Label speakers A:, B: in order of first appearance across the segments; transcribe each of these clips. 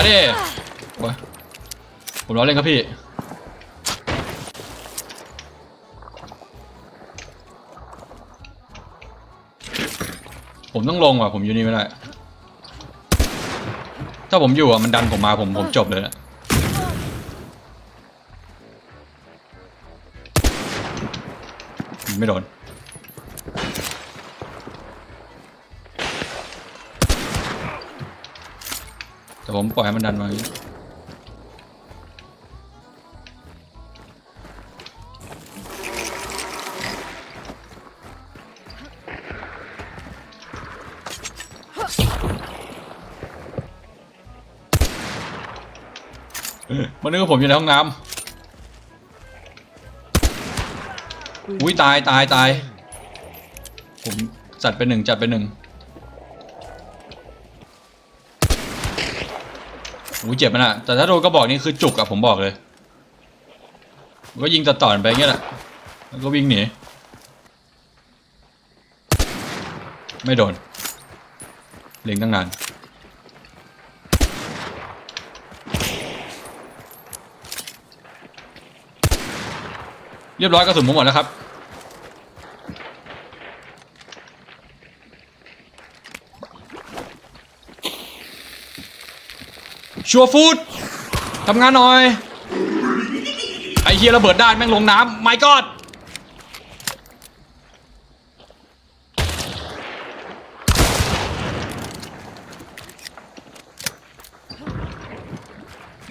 A: มาดิโอ้ยผมรอเล่นครับพี่ผมต้องลงว่ะผมอยู่นี่ไม่ได้ ถ้าผมอยู่อะมันดันผมมาผมผมจบเลยนะไม่โดน ผมปล่อยให้มันดันมาอย่างนี้มันนึกว่าผมอยู่ในห้องน้ำอุ้ยตายตายตาย ผมจัดไปหนึ่งจัดไปหนึ่ง อุ้ยเจ็บมันอะแต่ถ้าโดนก็บอกนี่คือจุกอะผมบอกเลยก็ยิงต่อนไปเงี้ยแหละแล้วก็วิ่งหนีไม่โดนเล็งตั้งนานเรียบร้อยกระสุนผมหมดแล้วครับ ชัวฟูดทำงานหน่อย ไอเฮียระเบิดด้านแม่งลงน้ำไม่กอด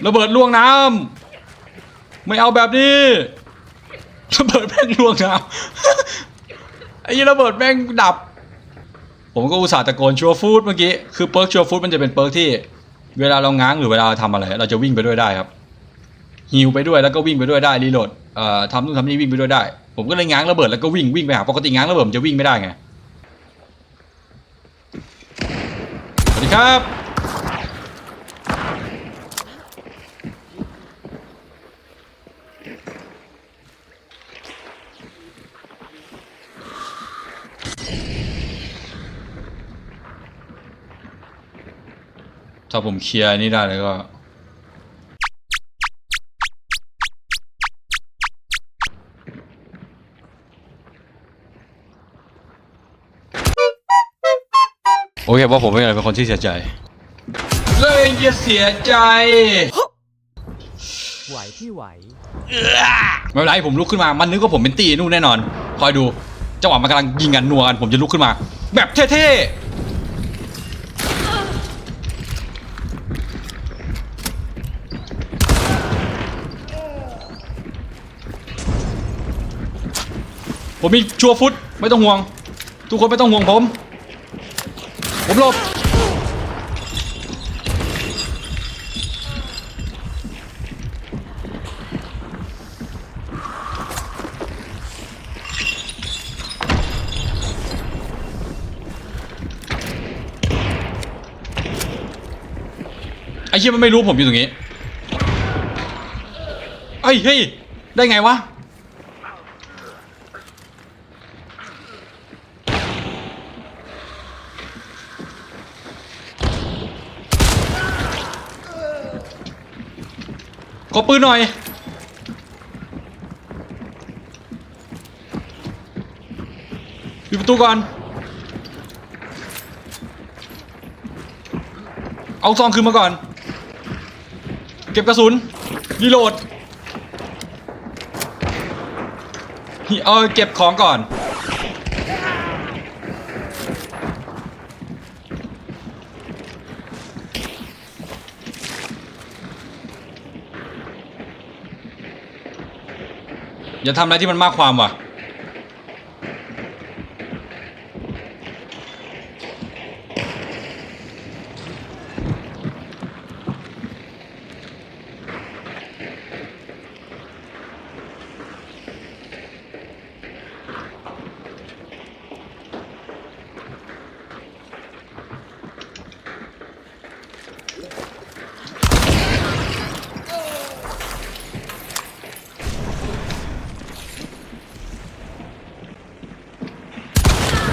A: ระเบิดล่วงน้ำไม่เอาแบบนี้ระเบิดแม่งล่วงน้ำไอ้ยี่ระเบิดแม่งดับ ผมก็อุตส่าห์ตะโกนชัวฟูดเมื่อกี้ คือเปิร์กชัวฟูดมันจะเป็นเปิร์กที่ เวลาเราง้างหรือเวลาเราทำอะไร เราจะวิ่งไปด้วยได้ครับฮิวไปด้วยแล้วก็วิ่งไปด้วยได้รีโหลดเอ่อทำนู่นทำนี่วิ่งไปด้วยได้ ผมก็เลยง้างระเบิดแล้วก็วิ่งวิ่งไปหาปกติง้างระเบิดมันจะวิ่งไม่ได้ไงสวัสดีครับาผมเคลียร์อันนี่ได้เลยก็ โอเคว่าผมเป็นอะไรเป็นคนที่เสียใจเลยจะเสียใจ
B: ไหวพี่ไหว
A: ไม่เป็นไรผมลุกขึ้นมา มันนึกว่าผมเป็นตีนู่นแน่นอน คอยดู จังหวะมันกำลังยิงกันนัวกัน ผมจะลุกขึ้นมา แบบเท่ๆ ผมมีชัวฟุตไม่ต้องห่วง ทุกคนไม่ต้องห่วงผม ผมหลบไอ้เชี่ยมันไม่รู้ผมอยู่ตรงนี้เอ้ยเฮ้ย ได้ไงวะ อปืนหน่อย ปิดประตูก่อน เอาซองคืนมาก่อน เก็บกระสุน รีโหลด เอาเก็บของก่อน อย่าทำอะไรที่มันมากความว่ะ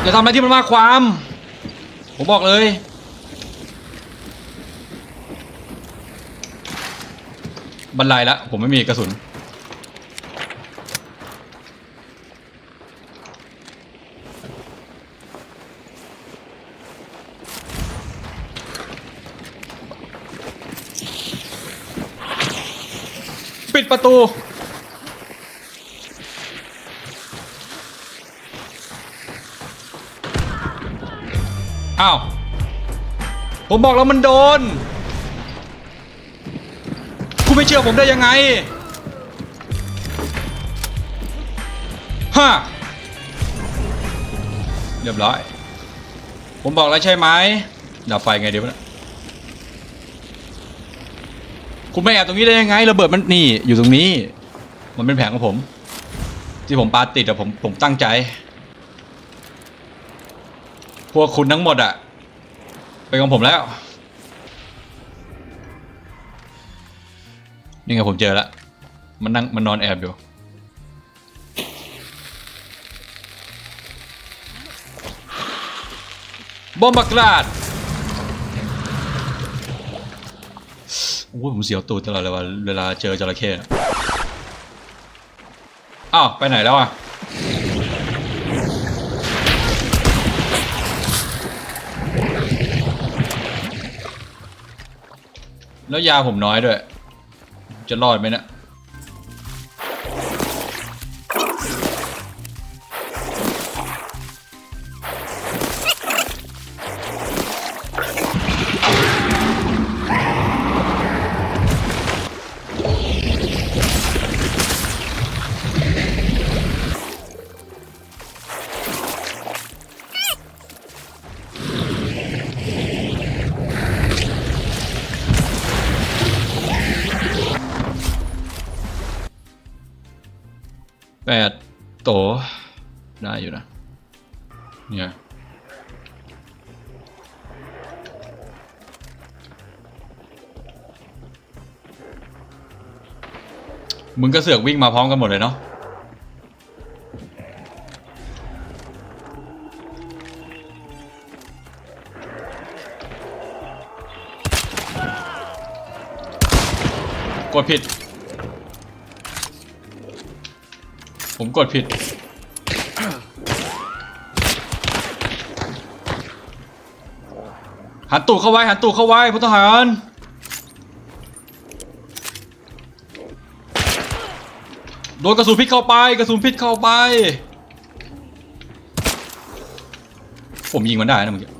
A: อย่าทำอะไรที่มันมากความ ผมบอกเลยบันไลละผมไม่มีกระสุน ปิดประตู อ้าว ผมบอกแล้วมันโดน คุณไม่เชื่อผมได้ยังไงฮะเรียบร้อย ผมบอกแล้วใช่ไหมดับไฟไงเดี๋ยวนะคุณไม่แอบตรงนี้ได้ยังไงระเบิดมันนี่อยู่ตรงนี้ มันเป็นแผงของผม ที่ผมปาติดอะผมผมตั้งใจ พวกคุณทั้งหมดอะเป็นของผมแล้ว นี่ไงผมเจอแล้ว มันนั่งมันนอนแอบอยู่ บอมบักราดโอ้ยผมเสียวตูดตลอดเลยว่าเวลาเจอจระเข้อะอ้าว ไปไหนแล้วอะ แล้วยาผมน้อยด้วย จะรอดไหมเนะี่ย แปดโต ได้อยู่นะ เนี่ยมึงก็เสือกวิ่งมาพร้อมกันหมดเลยเนาะกดผิด ผมกดผิด หันตูดเข้าไว้ หันตูดเข้าไว้พลทหาร โดนกระสุนพิษเข้าไป กระสุนพิษเข้าไป ผมยิงมันได้นะเมื่อกี้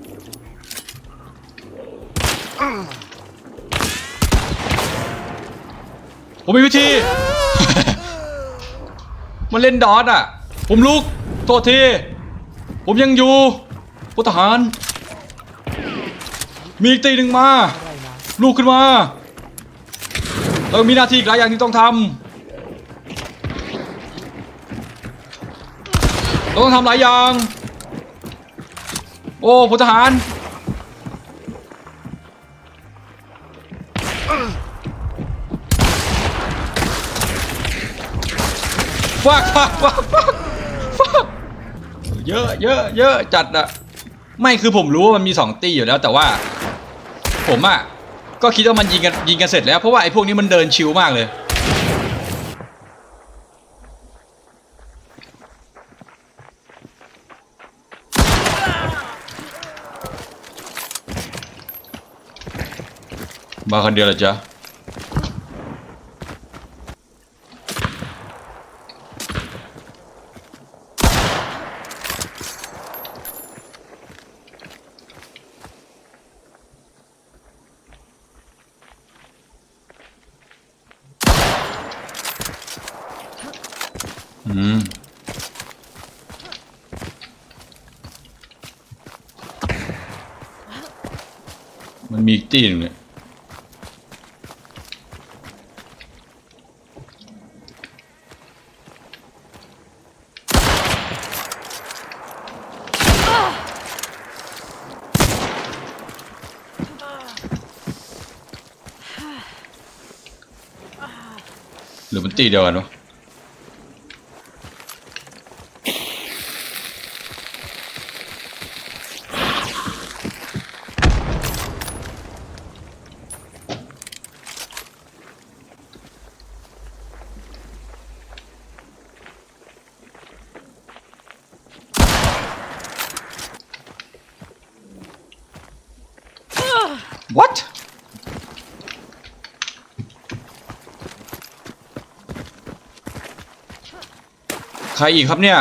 A: ผมมีวิธี มันเล่นดอทอะ ผมลุก โทษที ผมยังอยู่พลทหาร มีอีกตีหนึ่งมา ลูกขึ้นมา เรามีหน้าที่อีกหลายอย่างที่ต้องทำเราต้องทำหลายอย่าง โอ้พลทหาร ฟักฟักฟักฟักฟักเยอะเยอะเยอะจัดอะไม่คือผมรู้ว่ามันมีสองตีอยู่แล้วแต่ว่า ผมอะก็คิดว่ามันยิงกันยิงกันเสร็จแล้วเพราะว่าไอ้พวกนี้มันเดินชิวมากเลยมาคนเดียวเหรอจ๊ะ อืม มีอีกตีหนึ่งเนี่ยหรือมันตีเดียวกันวะ ผ what ใครอีกครับเนี่ย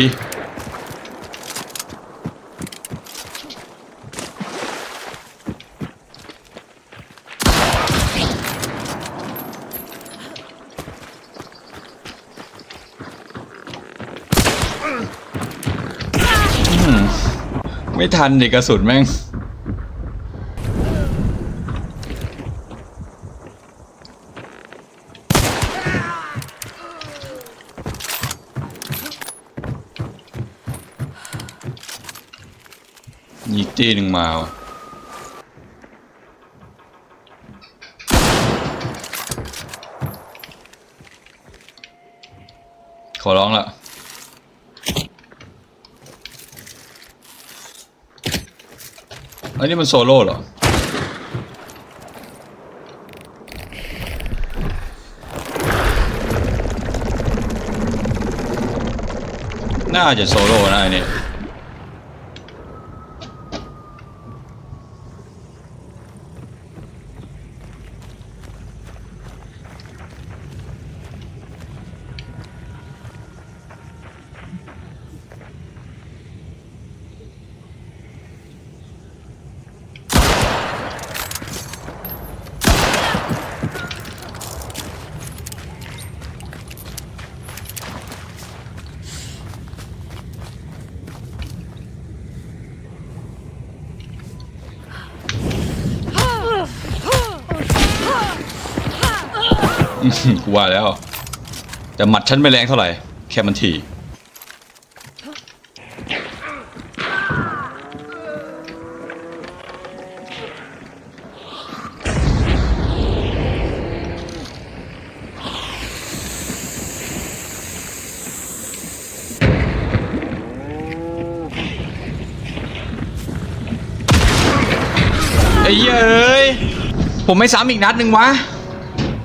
A: ยไม่ทันดิกระสุนแม่ง ตีหนึ่งมาว่ะขอร้องละอันนี้มันโซโล่เหรอ น่าจะโซโล่นะอันนี้ อื้อหือกูว่าแล้ว แต่หมัดฉันไม่แรงเท่าไหร่ แค่มันทีไอ้เหี้ยเอ้ย ผมไม่ซ้ำอีกนัดหนึ่งวะ